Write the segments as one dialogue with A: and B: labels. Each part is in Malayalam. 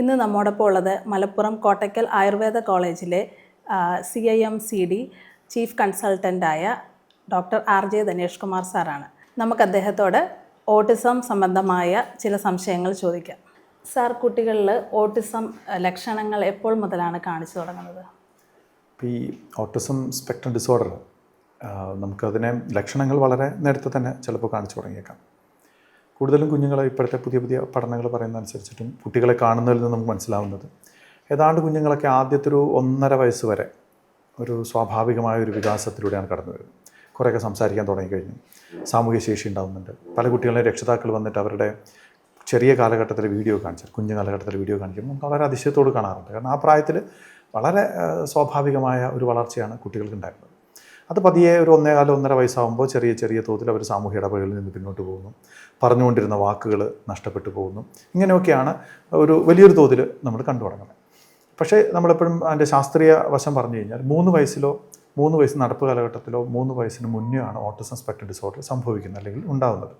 A: ഇന്ന് നമ്മോടൊപ്പം ഉള്ളത് മലപ്പുറം കോട്ടയ്ക്കൽ ആയുർവേദ കോളേജിലെ C I M C D chief കൺസൾട്ടന്റായ doctor R J Dhanesh Kumar സാറാണ്. നമുക്ക് അദ്ദേഹത്തോട് ഓട്ടിസം സംബന്ധമായ ചില സംശയങ്ങൾ ചോദിക്കാം. സാർ കുട്ടികളിൽ ഓട്ടിസം ലക്ഷണങ്ങൾ എപ്പോൾ മുതലാണ് കാണിച്ചു തുടങ്ങുന്നത്?
B: ഈ ഓട്ടിസം സ്പെക്ട്രം ഡിസോർഡർ നമുക്കതിനെ ലക്ഷണങ്ങൾ വളരെ നേരത്തെ തന്നെ ചിലപ്പോൾ കാണിച്ചു തുടങ്ങിയേക്കാം. കൂടുതലും കുഞ്ഞുങ്ങളെ ഇപ്പോഴത്തെ പുതിയ പുതിയ പഠനങ്ങൾ പറയുന്ന അനുസരിച്ചിട്ടും കുട്ടികളെ കാണുന്നതിൽ നിന്ന് നമുക്ക് മനസ്സിലാവുന്നത്. ഏതാണ്ട് കുഞ്ഞുങ്ങളൊക്കെ ആദ്യത്തെ ഒരു ഒന്നര വയസ്സ് വരെ ഒരു സ്വാഭാവികമായ ഒരു വികാസത്തിലൂടെയാണ് കടന്നു വരുന്നത്. കുറേയൊക്കെ സംസാരിക്കാൻ തുടങ്ങിക്കഴിഞ്ഞു. സാമൂഹ്യ ശേഷി ഉണ്ടാകുന്നുണ്ട് പല കുട്ടികളെ രക്ഷിതാക്കൾ വന്നിട്ട് അവരുടെ ചെറിയ കാലഘട്ടത്തിൽ വീഡിയോ കാണിച്ചാൽ കുഞ്ഞു കാലഘട്ടത്തിൽ വീഡിയോ കാണിക്കുമ്പോൾ നമുക്ക് വളരെ അതിശയത്തോട് കാണാറുണ്ട്. കാരണം ആ പ്രായത്തിൽ വളരെ സ്വാഭാവികമായ ഒരു വളർച്ചയാണ് കുട്ടികൾക്ക് ഉണ്ടായിരുന്നത്. അത് പതിയെ ഒരു ഒന്നേകാലം ഒന്നര വയസ്സാകുമ്പോൾ ചെറിയ ചെറിയ തോതിൽ അവർ സാമൂഹ്യ ഇടപെടലിൽ നിന്ന് പിന്നോട്ട് പോകുന്നു. പറഞ്ഞുകൊണ്ടിരുന്ന വാക്കുകൾ നഷ്ടപ്പെട്ടു പോകുന്നു. ഇങ്ങനെയൊക്കെയാണ് ഒരു വലിയൊരു തോതിൽ നമ്മൾ കണ്ടു തുടങ്ങുന്നത്. പക്ഷേ നമ്മളെപ്പോഴും അതിന്റെ ശാസ്ത്രീയ വശം പറഞ്ഞു കഴിഞ്ഞാൽ മൂന്ന് വയസ്സിലോ മൂന്ന് വയസ്സ് നടപ്പ് കാലഘട്ടത്തിലോ മൂന്ന് വയസ്സിന് മുന്നേ ആണ് ഓട്ടിസം സ്പെക്ട്രം ഡിസോർഡർ സംഭവിക്കുന്നത് അല്ലെങ്കിൽ ഉണ്ടാകുന്നത്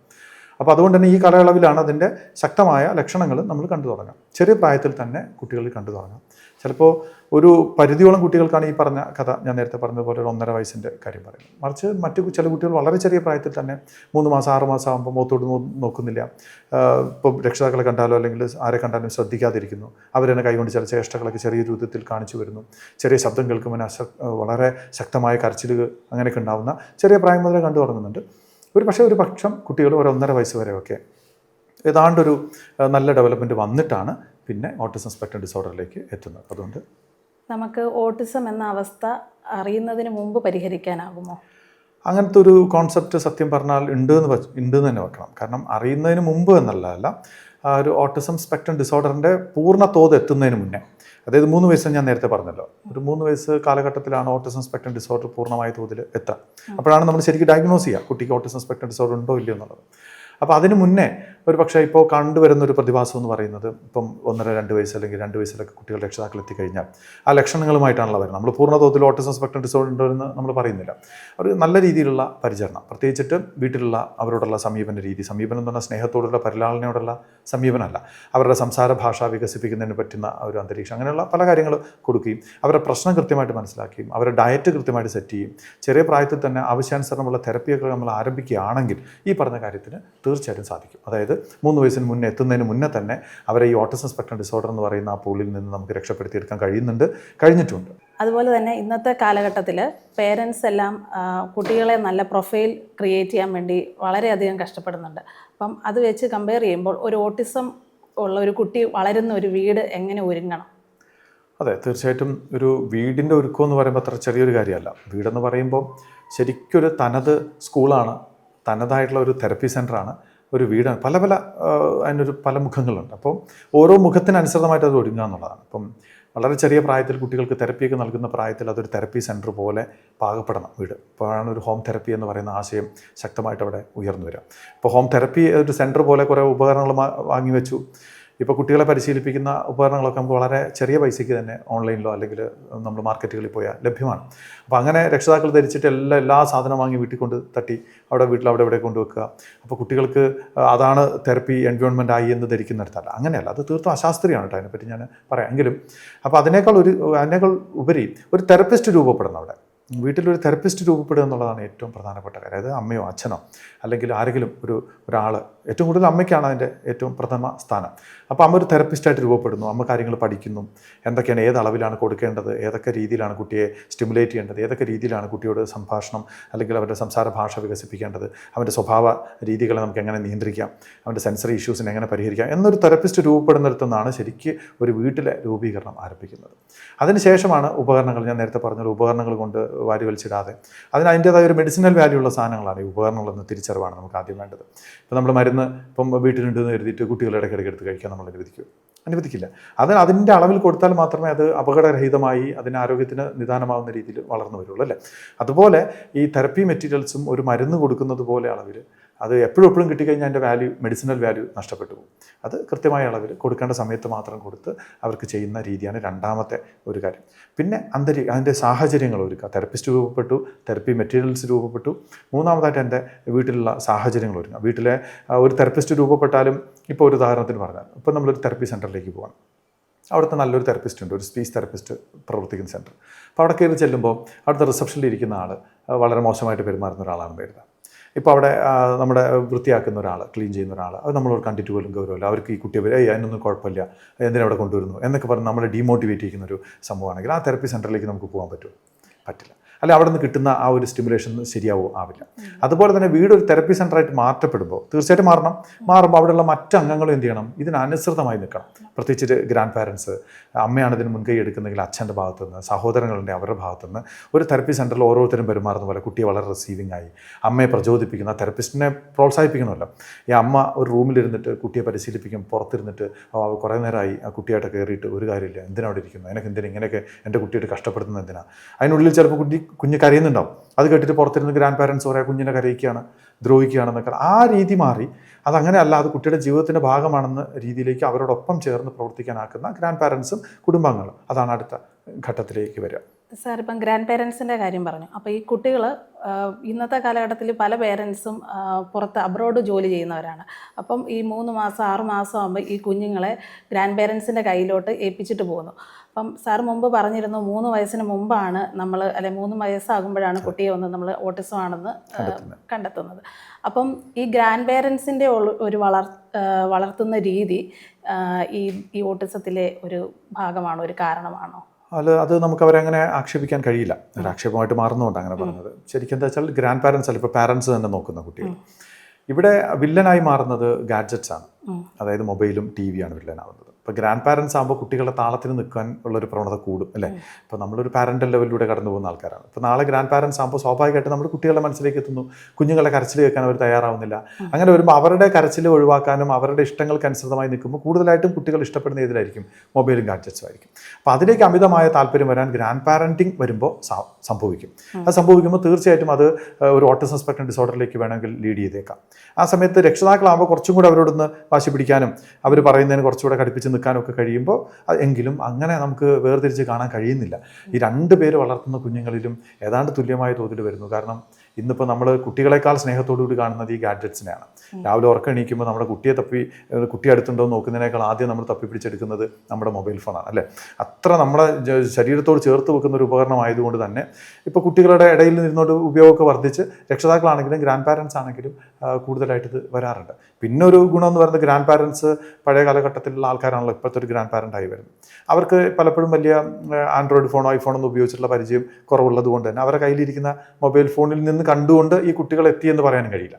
B: അപ്പോൾ അതുകൊണ്ട് തന്നെ ഈ കാലയളവിലാണ് അതിന്റെ ശക്തമായ ലക്ഷണങ്ങൾ നമ്മൾ കണ്ടു തുടങ്ങാം. ചെറിയ പ്രായത്തിൽ തന്നെ കുട്ടികളിൽ കണ്ടു തുടങ്ങാം. ചിലപ്പോൾ ഒരു പരിധിയോളം കുട്ടികൾക്കാണ് ഈ പറഞ്ഞ കഥ ഞാൻ നേരത്തെ പറഞ്ഞതുപോലെ ഒരു ഒന്നര വയസ്സിന്റെ കാര്യം പറയുന്നത്. മറിച്ച് മറ്റു ചില കുട്ടികൾ വളരെ ചെറിയ പ്രായത്തിൽ തന്നെ മൂന്ന് മാസം ആറ് മാസം ആകുമ്പോൾ മുഖത്തോട്ട് നോക്കുന്നില്ല. ഇപ്പോൾ രക്ഷിതാക്കളെ കണ്ടാലോ അല്ലെങ്കിൽ ആരെ കണ്ടാലും ശ്രദ്ധിക്കാതിരിക്കുന്നു. അവരെന്നെ കൈകൊണ്ട് ചില ചേഷ്ടകളൊക്കെ ചെറിയ രൂപത്തിൽ കാണിച്ചു വരുന്നു. ചെറിയ ശബ്ദം കേൾക്കുമ്പോൾ വളരെ ശക്തമായ കരച്ചിലുകൾ അങ്ങനെയൊക്കെ ഉണ്ടാവുന്ന ചെറിയ പ്രായം മുതലേ കണ്ടു തുടങ്ങുന്നുണ്ട്. ഒരു പക്ഷേ ഒരു പക്ഷം കുട്ടികൾ ഒരു ഒന്നര വയസ്സ് വരെയൊക്കെ ഏതാണ്ടൊരു നല്ല ഡെവലപ്മെന്റ് വന്നിട്ടാണ് പിന്നെ ഓട്ടിസം സ്പെക്ട്രം ഡിസോർഡറിലേക്ക് എത്തുന്നത്. അതുകൊണ്ട്
A: നമുക്ക് ഓട്ടിസം എന്ന അവസ്ഥ അറിയുന്നതിന് മുമ്പ് പരിഹരിക്കാനാകുമോ?
B: അങ്ങനത്തെ ഒരു കോൺസെപ്റ്റ് സത്യം പറഞ്ഞാൽ ഉണ്ട് എന്ന് വെച്ച് ഉണ്ട് എന്ന് തന്നെ വെക്കണം. കാരണം അറിയുന്നതിന് മുമ്പ് എന്നല്ല ആ ഒരു ഓട്ടിസം സ്പെക്ട്രം ഡിസോർഡറിന്റെ പൂർണ തോത് എത്തുന്നതിന് മുന്നേ. അതായത് മൂന്ന് വയസ്സ് ഞാൻ നേരത്തെ പറഞ്ഞല്ലോ. ഒരു മൂന്ന് വയസ്സ് കാലഘട്ടത്തിലാണ് ഓട്ടിസം സ്പെക്ട്രം ഡിസോർഡർ പൂർണമായ തോതിൽ എത്തുക. അപ്പോഴാണ് നമ്മൾ ശരിക്കും ഡയഗ്നോസ് ചെയ്യുക കുട്ടിക്ക് ഓട്ടിസം സ്പെക്ട്രം ഡിസോർഡർ ഉണ്ടോ ഇല്ലയോ എന്നുള്ളത്. അപ്പോൾ അതിനു മുന്നേ ഒരു പക്ഷേ ഇപ്പോൾ കണ്ടുവരുന്ന ഒരു പ്രതിഭാസം എന്ന് പറയുന്നത് ഇപ്പം ഒന്നര രണ്ട് വയസ്സ് അല്ലെങ്കിൽ രണ്ട് വയസ്സിലൊക്കെ കുട്ടികൾ രക്ഷിതാക്കൾ എത്തിക്കഴിഞ്ഞാൽ ആ ലക്ഷണങ്ങളുമായിട്ടാണല്ലോ വരുന്നത്. നമ്മൾ പൂർണ തോതിൽ ഓട്ടിസം സ്പെക്ട്രം ഡിസോർഡർ എന്ന് നമ്മൾ പറയുന്നില്ല. ഒരു നല്ല രീതിയിലുള്ള പരിചരണം. പ്രത്യേകിച്ചിട്ട് വീട്ടിലുള്ള അവരോടുള്ള സമീപന രീതി. സമീപനം എന്ന് പറഞ്ഞാൽ സ്നേഹത്തോടുള്ള പരിലാളനയോടുള്ള സമീപനമല്ല. അവരുടെ സംസാര ഭാഷ വികസിപ്പിക്കുന്നതിന് പറ്റുന്ന ഒരു അന്തരീക്ഷം. അങ്ങനെയുള്ള പല കാര്യങ്ങൾ കൊടുക്കുകയും അവരുടെ പ്രശ്നം കൃത്യമായിട്ട് മനസ്സിലാക്കുകയും അവരുടെ ഡയറ്റ് കൃത്യമായിട്ട് സെറ്റ് ചെയ്യും ചെറിയ പ്രായത്തിൽ തന്നെ ആവശ്യാനുസരണമുള്ള തെറപ്പിയൊക്കെ നമ്മൾ ആരംഭിക്കുകയാണെങ്കിൽ ഈ പറഞ്ഞ കാര്യത്തിന് തീർച്ചയായിട്ടും സാധിക്കും. അതായത് മൂന്ന് വയസ്സിന് മുന്നേ എത്തുന്നതിന് മുന്നേ തന്നെ അവരെ ഈ ഓട്ടിസം സ്പെക്ട്രം ഡിസോർഡർ എന്ന് പറയുന്ന ആ പൂളിൽ നിന്ന് നമുക്ക് രക്ഷപ്പെടുത്തിയെടുക്കാൻ കഴിയുന്നുണ്ട് കഴിഞ്ഞിട്ടുണ്ട്.
A: അതുപോലെ തന്നെ ഇന്നത്തെ കാലഘട്ടത്തിൽ പേരൻസ് എല്ലാം കുട്ടികളെ നല്ല പ്രൊഫൈൽ ക്രിയേറ്റ് ചെയ്യാൻ വേണ്ടി വളരെയധികം കഷ്ടപ്പെടുന്നുണ്ട്. അപ്പം അത് വെച്ച് കമ്പയർ ചെയ്യുമ്പോൾ ഒരു ഓട്ടിസം ഉള്ള ഒരു കുട്ടി വളരുന്ന ഒരു വീട് എങ്ങനെ ഒരുങ്ങണം?
B: അതെ തീർച്ചയായിട്ടും ഒരു വീടിന്റെ ഒരുക്കം എന്ന് പറയുമ്പോൾ അത്ര ചെറിയൊരു കാര്യമല്ല. വീടെന്ന് പറയുമ്പോൾ ശരിക്കൊരു തനത് സ്കൂളാണ് തനതായിട്ടുള്ള ഒരു തെറപ്പി സെന്ററാണ് ഒരു വീടാണ് പല പല അതിനൊരു പല മുഖങ്ങളുണ്ട്. അപ്പോൾ ഓരോ മുഖത്തിനനുസൃതമായിട്ട് അത് ഒരുങ്ങുക എന്നുള്ളതാണ്. അപ്പം വളരെ ചെറിയ പ്രായത്തിൽ കുട്ടികൾക്ക് തെറപ്പിയൊക്കെ നൽകുന്ന പ്രായത്തിൽ അതൊരു തെറപ്പി സെന്റർ പോലെ പാകപ്പെടണം വീട്. അപ്പോഴാണ് ഒരു ഹോം തെറപ്പി എന്ന് പറയുന്ന ആശയം ശക്തമായിട്ട് അവിടെ ഉയർന്നു വരിക. ഇപ്പോൾ ഹോം തെറപ്പി ഒരു സെന്റർ പോലെ കുറേ ഉപകരണങ്ങൾ വാങ്ങി വെച്ചു. ഇപ്പോൾ കുട്ടികളെ പരിശീലിപ്പിക്കുന്ന ഉപകരണങ്ങളൊക്കെ നമുക്ക് വളരെ ചെറിയ പൈസയ്ക്ക് തന്നെ ഓൺലൈനിലോ അല്ലെങ്കിൽ നമ്മൾ മാർക്കറ്റുകളിൽ പോയാൽ ലഭ്യമാണ്. അപ്പോൾ അങ്ങനെ രക്ഷിതാക്കൾ ധരിച്ചിട്ട് എല്ലാ എല്ലാ സാധനം വാങ്ങി വീട്ടിൽ കൊണ്ട് തട്ടി അവിടെ വീട്ടിൽ അവിടെ ഇവിടെ കൊണ്ടുവെക്കുക അപ്പോൾ കുട്ടികൾക്ക് അതാണ് തെറപ്പി എൻവയോൺമെന്റ് ആയി എന്ന് ധരിക്കുന്നിടത്തല്ല. അങ്ങനെയല്ല അത് തീർത്തും അശാസ്ത്രീയമാണ് കേട്ടോ അതിനെപ്പറ്റി ഞാൻ പറയാം. എങ്കിലും അപ്പോൾ അതിനേക്കാൾ ഒരു അതിനേക്കാൾ ഉപരി ഒരു തെറപ്പിസ്റ്റ് രൂപപ്പെടുന്നു അവിടെ വീട്ടിലൊരു തെറപ്പിസ്റ്റ് രൂപപ്പെടുക എന്നുള്ളതാണ് ഏറ്റവും പ്രധാനപ്പെട്ട കാര്യം. അതായത് അമ്മയോ അച്ഛനോ അല്ലെങ്കിൽ ആരെങ്കിലും ഒരു ഒരാൾ ഏറ്റവും കൂടുതൽ അമ്മയ്ക്കാണ് അതിന്റെ ഏറ്റവും പ്രഥമ സ്ഥാനം. അപ്പോൾ അമ്മ ഒരു തെറപ്പിസ്റ്റായിട്ട് രൂപപ്പെടുന്നു. അമ്മ കാര്യങ്ങൾ പഠിക്കുന്നു. എന്തൊക്കെയാണ് ഏത് അളവിലാണ് കൊടുക്കേണ്ടത് ഏതൊക്കെ രീതിയിലാണ് കുട്ടിയെ സ്റ്റിമുലേറ്റ് ചെയ്യേണ്ടത് ഏതൊക്കെ രീതിയിലാണ് കുട്ടിയോട് സംഭാഷണം അല്ലെങ്കിൽ അവരുടെ സംസാര ഭാഷ വികസിപ്പിക്കേണ്ടത് അവന്റെ സ്വഭാവ രീതികളെ നമുക്ക് എങ്ങനെ നിയന്ത്രിക്കാം അവന്റെ സെൻസറി ഇഷ്യൂസിനെ എങ്ങനെ പരിഹരിക്കാം എന്നൊരു തെറപ്പിസ്റ്റ് രൂപപ്പെടുന്നിടത്തുനിന്നാണ് ശരിക്കും ഒരു വീട്ടിലെ രൂപീകരണം ആരംഭിക്കുന്നത്. അതിനുശേഷമാണ് ഉപകരണങ്ങൾ ഞാൻ നേരത്തെ പറഞ്ഞ ഉപകരണങ്ങൾ കൊണ്ട് വാരി വലിച്ചിടാതെ. അതിന് അതിന്റേതായ ഒരു മെഡിസിനൽ വാല്യൂ ഉള്ള സാധനങ്ങളാണ് ഈ ഉപകരണങ്ങളെന്ന് തിരിച്ചറിവാണ് നമുക്ക് ആദ്യം വേണ്ടത്. ഇപ്പം നമ്മൾ മരുന്ന് ഇപ്പം വീട്ടിലുണ്ടെന്ന് കരുതിയിട്ട് കുട്ടികളുടെ ഇടയ്ക്കിടയ്ക്ക് എടുത്ത് കഴിക്കാൻ നമ്മൾ അനുവദിക്കും. അനുവദിക്കില്ല. അത് അതിന്റെ അളവിൽ കൊടുത്താൽ മാത്രമേ അത് അപകടരഹിതമായി അതിന് ആരോഗ്യത്തിന് നിദാനമാവുന്ന രീതിയിൽ വളർന്നു വരുള്ളൂ അല്ലേ? അതുപോലെ ഈ തെറപ്പി മെറ്റീരിയൽസും ഒരു മരുന്ന് കൊടുക്കുന്നത് പോലെ അളവിൽ അത് എപ്പോഴും എപ്പോഴും കിട്ടിക്കഴിഞ്ഞാൽ അതിന്റെ വാല്യൂ മെഡിസിനൽ വാല്യൂ നഷ്ടപ്പെട്ടു പോകും. അത് കൃത്യമായ അളവിൽ കൊടുക്കേണ്ട സമയത്ത് മാത്രം കൊടുത്ത് അവർക്ക് ചെയ്യുന്ന രീതിയാണ് രണ്ടാമത്തെ ഒരു കാര്യം. പിന്നെ അന്തരീ അതിന്റെ സാഹചര്യങ്ങൾ ഒരുക്കുക. തെറപ്പിസ്റ്റ് രൂപപ്പെട്ടു തെറപ്പി മെറ്റീരിയൽസ് രൂപപ്പെട്ടു. മൂന്നാമതായിട്ട് എന്റെ വീട്ടിലുള്ള സാഹചര്യങ്ങൾ ഒരുങ്ങുക വീട്ടിലെ ഒരു തെറപ്പിസ്റ്റ് രൂപപ്പെട്ടാലും ഇപ്പോൾ ഒരു ഉദാഹരണത്തിന് പറഞ്ഞാൽ ഇപ്പോൾ നമ്മളൊരു തെറപ്പി സെന്ററിലേക്ക് പോകണം അവിടുത്തെ നല്ലൊരു തെറപ്പിസ്റ്റ് ഉണ്ട് ഒരു സ്പീച്ച് തെറപ്പിസ്റ്റ് പ്രവർത്തിക്കുന്ന സെന്റർ അപ്പോൾ അവിടെ കയറി ചെല്ലുമ്പോൾ അവിടുത്തെ റിസപ്ഷനിൽ ഇരിക്കുന്ന ആൾ വളരെ മോശമായിട്ട് പെരുമാറുന്ന ഒരാളാണ് വരുന്നത് ഇപ്പോൾ അവിടെ നമ്മുടെ വൃത്തിയാക്കുന്ന ഒരാൾ ക്ലീൻ ചെയ്യുന്ന ഒരാൾ അത് നമ്മളോട് കണ്ടിട്ട് പോലും ഗൗരവമില്ല. അവർക്ക് ഈ കുട്ടിയെ ഏയ് അതിനൊന്നും കുഴപ്പമില്ല. എന്തിനാ അവിടെ കൊണ്ടുവരുന്നു? എന്നൊക്കെ പറഞ്ഞ് നമ്മളെ ഡീമോട്ടിവേറ്റ് ചെയ്യുന്ന ഒരു സംഭവമാണെങ്കിൽ ആ തെറപ്പി സെന്ററിലേക്ക് നമുക്ക് പോകാൻ പറ്റുമോ? പറ്റില്ല. അല്ല അവിടെ നിന്ന് കിട്ടുന്ന ആ ഒരു സ്റ്റിമുലേഷൻ ശരിയാവോ? ആവില്ല. അതുപോലെ തന്നെ വീട് ഒരു തെറപ്പി സെന്ററായിട്ട് മാറ്റപ്പെടുമ്പോൾ തീർച്ചയായിട്ടും മാറണം. മാറുമ്പോൾ അവിടെയുള്ള മറ്റ് അംഗങ്ങളും എന്ത് ചെയ്യണം? ഇതിനനുസൃതമായി നിൽക്കണം. പ്രത്യേകിച്ച് ഗ്രാൻഡ് പാരൻസ് അമ്മയാണ് ഇതിന് മുൻകൈ എടുക്കുന്നെങ്കിൽ അച്ഛന്റെ ഭാഗത്തു നിന്ന് സഹോദരങ്ങളുടെ അവരുടെ ഭാഗത്തു നിന്ന് ഒരു തെറപ്പി സെന്ററിൽ ഓരോരുത്തരും പെരുമാറുന്ന പോലെ കുട്ടിയെ വളരെ റിസീവിംഗ് ആയി. അമ്മയെ പ്രചോദിപ്പിക്കുന്ന തെറപ്പിസ്റ്റിനെ പ്രോത്സാഹിപ്പിക്കണമല്ലോ. ഈ അമ്മ ഒരു റൂമിലിരുന്നിട്ട് കുട്ടിയെ പരിശീലിപ്പിക്കും പുറത്തിരുന്നിട്ട് "ഓ, കുറേ നേരമായി ആ കുട്ടിയായിട്ട് കയറിയിട്ട് ഒരു കാര്യമില്ല. എന്തിനാ അവിടെ ഇരിക്കുന്നത്? എനിക്ക് എന്തിനാ ഇങ്ങനെയൊക്കെ എന്റെ കുട്ടിയായിട്ട് കഷ്ടപ്പെടുന്നത് എന്തിനാണ് അതിനുള്ളിൽ ചിലപ്പോൾ കുട്ടി കുഞ്ഞ് കരയുന്നുണ്ടാവും. അത് കേട്ടിട്ട് പുറത്തിരുന്ന് ഗ്രാൻഡ് പാരൻസ് പറയാം കുഞ്ഞിനെ കരയിക്കുകയാണ് ദ്രോഹിക്കുകയാണെന്നൊക്കെ. ആ രീതി മാറി. അതങ്ങനെ അല്ല അത് കുട്ടിയുടെ ജീവിതത്തിന്റെ ഭാഗമാണെന്ന രീതിയിലേക്ക് അവരോടൊപ്പം ചേർന്ന് പ്രവർത്തിക്കാനാക്കുന്ന ഗ്രാൻഡ് പാരൻസും കുടുംബങ്ങളും അതാണ് അടുത്ത ഘട്ടത്തിലേക്ക് വരിക.
A: സാർ ഇപ്പം ഗ്രാൻഡ് പേരൻസിന്റെ കാര്യം പറഞ്ഞു. അപ്പോൾ ഈ കുട്ടികൾ ഇന്നത്തെ കാലഘട്ടത്തിൽ പല പേരൻസും പുറത്ത് അബ്രോഡ് ജോലി ചെയ്യുന്നവരാണ്. അപ്പം ഈ മൂന്ന് മാസം ആറ് മാസം ആകുമ്പോൾ ഈ കുഞ്ഞുങ്ങളെ ഗ്രാൻഡ് പേരൻസിന്റെ കയ്യിലോട്ട് ഏൽപ്പിച്ചിട്ട് പോകുന്നു. അപ്പം സാർ മുമ്പ് പറഞ്ഞിരുന്നു മൂന്ന് വയസ്സിന് മുമ്പാണ് നമ്മൾ അല്ലെ മൂന്ന് വയസ്സാകുമ്പോഴാണ് കുട്ടിയെ ഒന്ന് നമ്മൾ ഓട്ടിസം ആണെന്ന് കണ്ടെത്തുന്നത്. അപ്പം ഈ ഗ്രാൻഡ് പേരൻസിന്റെ ഒരു വളർ വളർത്തുന്ന രീതി ഈ ഈ ഓട്ടിസത്തിലെ ഒരു ഭാഗമാണോ ഒരു കാരണമാണോ?
B: അല്ല അത് നമുക്ക് അവരെ അങ്ങനെ ആക്ഷേപിക്കാൻ കഴിയില്ല. ഒരു ആക്ഷേപമായിട്ട് മാറുന്നുകൊണ്ട് അങ്ങനെ പറഞ്ഞത്. ശരിക്കും എന്താ വെച്ചാൽ ഗ്രാൻഡ് പാരൻസ് അല്ല ഇപ്പോൾ പാരൻസ് തന്നെ നോക്കുന്ന കുട്ടികൾ. ഇവിടെ വില്ലനായി മാറുന്നത് ഗാഡ്ജറ്റ്സ് ആണ്. അതായത് മൊബൈലും ടി വിയാണ് വില്ലനാവുന്നത്. ഇപ്പോൾ ഗ്രാൻഡ് പാരൻസ് ആകുമ്പോൾ കുട്ടികളുടെ താളത്തിന് നിൽക്കാൻ ഉള്ളൊരു പ്രവണത കൂടും അല്ലേ? ഇപ്പോൾ നമ്മളൊരു പാരന്റൽ ലെവലിലൂടെ കടന്നു പോകുന്ന ആൾക്കാരാണ്. ഇപ്പോൾ നാളെ ഗ്രാൻഡ് പാരൻസ് ആകുമ്പോൾ സ്വാഭാവികമായിട്ട് നമ്മുടെ കുട്ടികളുടെ മനസ്സിലേക്ക് എത്തുന്നു. കുഞ്ഞുങ്ങളെ കരച്ചിൽ കേൾക്കാൻ അവർ തയ്യാറാവുന്നില്ല. അങ്ങനെ വരുമ്പോൾ അവരുടെ കരച്ചിൽ ഒഴിവാക്കാനും അവരുടെ ഇഷ്ടങ്ങൾക്ക് അനുസൃതമായി നിൽക്കുമ്പോൾ കൂടുതലായിട്ടും കുട്ടികൾ ഇഷ്ടപ്പെടുന്ന ഏതിലായിരിക്കും? മൊബൈലും ഗാഡ്ജറ്റ്സും ആയിരിക്കും. അപ്പോൾ അതിലേക്ക് അമിതമായ താല്പര്യം വരാൻ ഗ്രാൻഡ് പാരന്റിങ് വരുമ്പോൾ സംഭവിക്കും. അത് സംഭവിക്കുമ്പോൾ തീർച്ചയായിട്ടും അത് ഒരു ഓട്ടിസം സ്പെക്ട്രം ഡിസോർഡറിലേക്ക് വേണമെങ്കിൽ ലീഡ് ചെയ്തേക്കാം. ആ സമയത്ത് രക്ഷിതാക്കളാകുമ്പോൾ കുറച്ചും കൂടെ അവരോടൊന്ന് വാശി പിടിക്കാനും അവർ പറയുന്നതിന് കുറച്ചുകൂടെ കടുപ്പിച്ച് നിൽക്കാനും ഒക്കെ കഴിയുമ്പോൾ എങ്കിലും അങ്ങനെ നമുക്ക് വേർതിരിച്ച് കാണാൻ കഴിയുന്നില്ല. ഈ രണ്ട് പേര് വളർത്തുന്ന കുഞ്ഞുങ്ങളിലും ഏതാണ്ട് തുല്യമായ തോതിൽ വരുന്നു. കാരണം ഇന്നിപ്പോൾ നമ്മൾ കുട്ടികളെക്കാൾ സ്നേഹത്തോടു കൂടി കാണുന്നത് ഈ ഗാഡ്ജറ്റ്സിനെയാണ്. രാവിലെ ഉറക്കം എണീക്കുമ്പോൾ നമ്മുടെ കുട്ടിയെ തപ്പി കുട്ടി അടുത്തുണ്ടോ നോക്കുന്നതിനേക്കാൾ ആദ്യം നമ്മൾ തപ്പി പിടിച്ചെടുക്കുന്നത് നമ്മുടെ മൊബൈൽ ഫോണാണ് അല്ലേ? അത്ര നമ്മുടെ ശരീരത്തോട് ചേർത്ത് വെക്കുന്ന ഒരു ഉപകരണമായതുകൊണ്ട് തന്നെ ഇപ്പോൾ കുട്ടികളുടെ ഇടയിൽ നിന്നുകൊണ്ട് ഉപയോഗമൊക്കെ വർദ്ധിച്ച് രക്ഷിതാക്കളാണെങ്കിലും ഗ്രാൻഡ് പാരൻസ് ആണെങ്കിലും കൂടുതലായിട്ട് ഇത് വരാറുണ്ട്. പിന്നെ ഒരു ഗുണം എന്ന് പറയുന്നത് ഗ്രാൻഡ് പാരൻസ് പഴയ കാലഘട്ടത്തിലുള്ള ആൾക്കാരാണല്ലോ ഇപ്പോഴത്തെ ഒരു ഗ്രാൻഡ് പാരന്റായി വരുന്നത്. അവർക്ക് പലപ്പോഴും വലിയ ആൻഡ്രോയിഡ് ഫോണോ ഐഫോണോ ഒന്നും ഉപയോഗിച്ചിട്ടുള്ള പരിചയം കുറവുള്ളത് കൊണ്ട് തന്നെ അവരുടെ കയ്യിലിരിക്കുന്ന മൊബൈൽ ഫോണിൽ നിന്ന് കണ്ടുകൊണ്ട് ഈ കുട്ടികൾ എത്തിയെന്ന് പറയാനും കഴിയില്ല.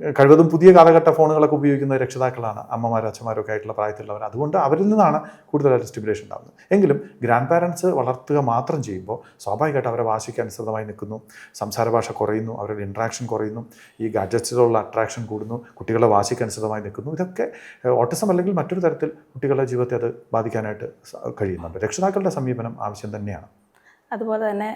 B: കഴിവതും പുതിയ കാലഘട്ട ഫോണുകളൊക്കെ ഉപയോഗിക്കുന്ന രക്ഷിതാക്കളാണ് അമ്മമാരും അച്ഛന്മാരും ഒക്കെ ആയിട്ടുള്ള പ്രായത്തിലുള്ളവർ. അതുകൊണ്ട് അവരിൽ നിന്നാണ് കൂടുതലായിട്ട് സ്റ്റിമുലേഷൻ ഉണ്ടാകുന്നത് എങ്കിലും ഗ്രാൻഡ് പാരൻസ് വളർത്തുക മാത്രം ചെയ്യുമ്പോൾ സ്വാഭാവികമായിട്ട് അവരെ വാശിക്ക് അനുസൃതമായി നിൽക്കുന്നു. സംസാര ഭാഷ കുറയുന്നു. അവരുടെ ഇൻട്രാക്ഷൻ കുറയുന്നു. ഈ ഗാഡ്ജറ്റ്സിലുള്ള അട്രാക്ഷൻ കൂടുന്നു. കുട്ടികളെ വാശിക്ക് അനുസൃതമായി നിൽക്കുന്നു. ഇതൊക്കെ ഓട്ടിസം അല്ലെങ്കിൽ മറ്റൊരു തരത്തിൽ കുട്ടികളുടെ ജീവിതത്തെ അത് ബാധിക്കാനായിട്ട് കഴിയുന്നുണ്ട്. രക്ഷിതാക്കളുടെ സമീപനം ആവശ്യം തന്നെയാണ്.
A: അതുപോലെ തന്നെ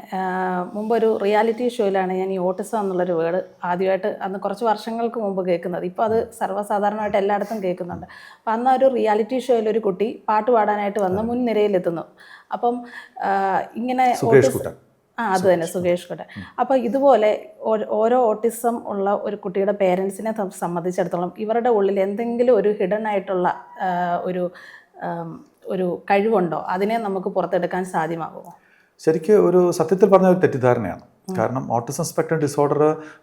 A: മുമ്പൊരു റിയാലിറ്റി ഷോയിലാണ് ഞാൻ ഈ ഓട്ടിസം എന്നുള്ളൊരു വേർഡ് ആദ്യമായിട്ട് അന്ന് കുറച്ച് വർഷങ്ങൾക്ക് മുമ്പ് കേൾക്കുന്നത്. ഇപ്പോൾ അത് സർവസാധാരണമായിട്ട് എല്ലായിടത്തും കേൾക്കുന്നുണ്ട്. അപ്പോൾ അന്ന് ഒരു റിയാലിറ്റി ഷോയിൽ ഒരു കുട്ടി പാട്ട് പാടാനായിട്ട് വന്ന് മുൻനിരയിലെത്തുന്നു അപ്പം ഇങ്ങനെ ആ അത് തന്നെ സുകേഷ് കുട്ടൻ. അപ്പോൾ ഇതുപോലെ ഓരോ ഓട്ടിസം ഉള്ള ഒരു കുട്ടിയുടെ പേരൻസിനെ സംബന്ധിച്ചിടത്തോളം ഇവരുടെ ഉള്ളിൽ എന്തെങ്കിലും ഒരു ഹിഡൻ ആയിട്ടുള്ള ഒരു ഒരു കഴിവുണ്ടോ? അതിനെ നമുക്ക് പുറത്തെടുക്കാൻ സാധ്യമാകുമോ?
B: ശരിക്ക് ഒരു സത്യത്തിൽ പറഞ്ഞ ഒരു തെറ്റിദ്ധാരണയാണ്. കാരണം ഓട്ടിസം സ്പെക്ട്രം ഡിസോർഡർ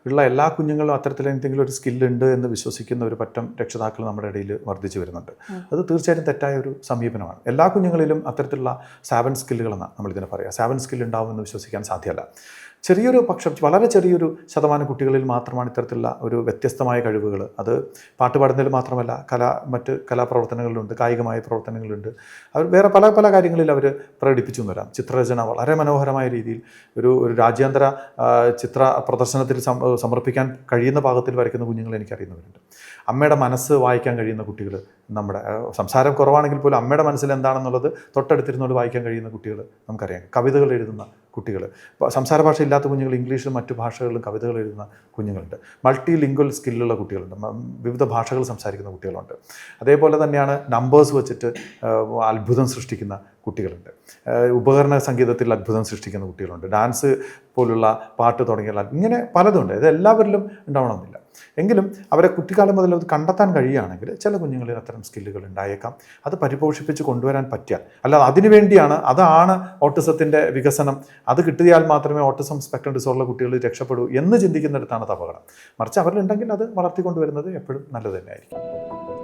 B: ഉള്ള എല്ലാ കുഞ്ഞുങ്ങളും അത്തരത്തിൽ എന്തെങ്കിലും ഒരു സ്കില്ലുണ്ട് എന്ന് വിശ്വസിക്കുന്ന ഒരു പറ്റം രക്ഷിതാക്കൾ നമ്മുടെ ഇടയിൽ വർദ്ധിച്ചു വരുന്നുണ്ട്. അത് തീർച്ചയായിട്ടും തെറ്റായ ഒരു സമീപനമാണ്. എല്ലാ കുഞ്ഞുങ്ങളിലും അത്തരത്തിലുള്ള സാവൻ സ്കില്ലുകളെന്നാണ് നമ്മളിതിനെ പറയുക സാവൻ സ്കില്ല് ഉണ്ടാവുമെന്ന് വിശ്വസിക്കാൻ സാധ്യമല്ല. ചെറിയൊരു പക്ഷം വളരെ ചെറിയൊരു ശതമാനം കുട്ടികളിൽ മാത്രമാണ് ഇത്തരത്തിലുള്ള ഒരു വ്യത്യസ്തമായ കഴിവുകൾ. അത് പാട്ട് പാടുന്നതിൽ മാത്രമല്ല കല മറ്റ് കലാപ്രവർത്തനങ്ങളിലുണ്ട് കായികമായ പ്രവർത്തനങ്ങളുണ്ട് അവർ വേറെ പല പല കാര്യങ്ങളിൽ അവർ പ്രകടിപ്പിച്ചു വരാം. ചിത്രരചന വളരെ മനോഹരമായ രീതിയിൽ ഒരു ഒരു രാജ്യാന്തര ചിത്ര പ്രദർശനത്തിൽ സമർപ്പിക്കാൻ കഴിയുന്ന പാകത്തിൽ വരയ്ക്കുന്ന കുഞ്ഞുങ്ങൾ എനിക്കറിയുന്നവരുണ്ട്. അമ്മയുടെ മനസ്സ് വായിക്കാൻ കഴിയുന്ന കുട്ടികൾ നമ്മുടെ സംസാരം കുറവാണെങ്കിൽ പോലും അമ്മയുടെ മനസ്സിൽ എന്താണെന്നുള്ളത് തൊട്ടടുത്തിരുന്നോട് വായിക്കാൻ കഴിയുന്ന കുട്ടികൾ നമുക്കറിയാം. കവിതകൾ എഴുതുന്ന കുട്ടികൾ സംസാര ഭാഷ ഇല്ലാത്ത കുഞ്ഞുങ്ങൾ ഇംഗ്ലീഷിലും മറ്റു ഭാഷകളിലും കവിതകൾ എഴുതുന്ന കുഞ്ഞുങ്ങളുണ്ട്. മൾട്ടി ലിംഗ്വൽ സ്കില്ലുള്ള കുട്ടികളുണ്ട്. വിവിധ ഭാഷകൾ സംസാരിക്കുന്ന കുട്ടികളുണ്ട്. അതേപോലെ തന്നെയാണ് നമ്പേഴ്സ് വെച്ചിട്ട് അത്ഭുതം സൃഷ്ടിക്കുന്ന കുട്ടികളുണ്ട്. ഉപകരണ സംഗീതത്തിൽ അത്ഭുതം സൃഷ്ടിക്കുന്ന കുട്ടികളുണ്ട്. ഡാൻസ് പോലുള്ള പാട്ട് തുടങ്ങിയുള്ള ഇങ്ങനെ പലതുണ്ട്. ഇത് എല്ലാവരിലും ഉണ്ടാവണമെന്നില്ല. എങ്കിലും അവരെ കുട്ടിക്കാലം മുതൽ അത് കണ്ടെത്താൻ കഴിയുകയാണെങ്കിൽ ചില കുഞ്ഞുങ്ങളിൽ അത്തരം സ്കില്ലുകൾ ഉണ്ടായേക്കാം. അത് പരിപോഷിപ്പിച്ച് കൊണ്ടുവരാൻ പറ്റിയാൽ അല്ലാതെ അതിനുവേണ്ടിയാണ് അതാണ് ഓട്ടിസത്തിന്റെ വികസനം. അത് കിട്ടിയാൽ മാത്രമേ ഓട്ടിസം സ്പെക്ട്രം ഡിസോർഡർ കുട്ടികൾ രക്ഷപ്പെടൂ എന്ന് ചിന്തിക്കുന്നിടത്താണ് അത് അപകടം മറിച്ച് അവരിലുണ്ടെങ്കിൽ അത് വളർത്തിക്കൊണ്ടുവരുന്നത് എപ്പോഴും നല്ലത് തന്നെയായിരിക്കും.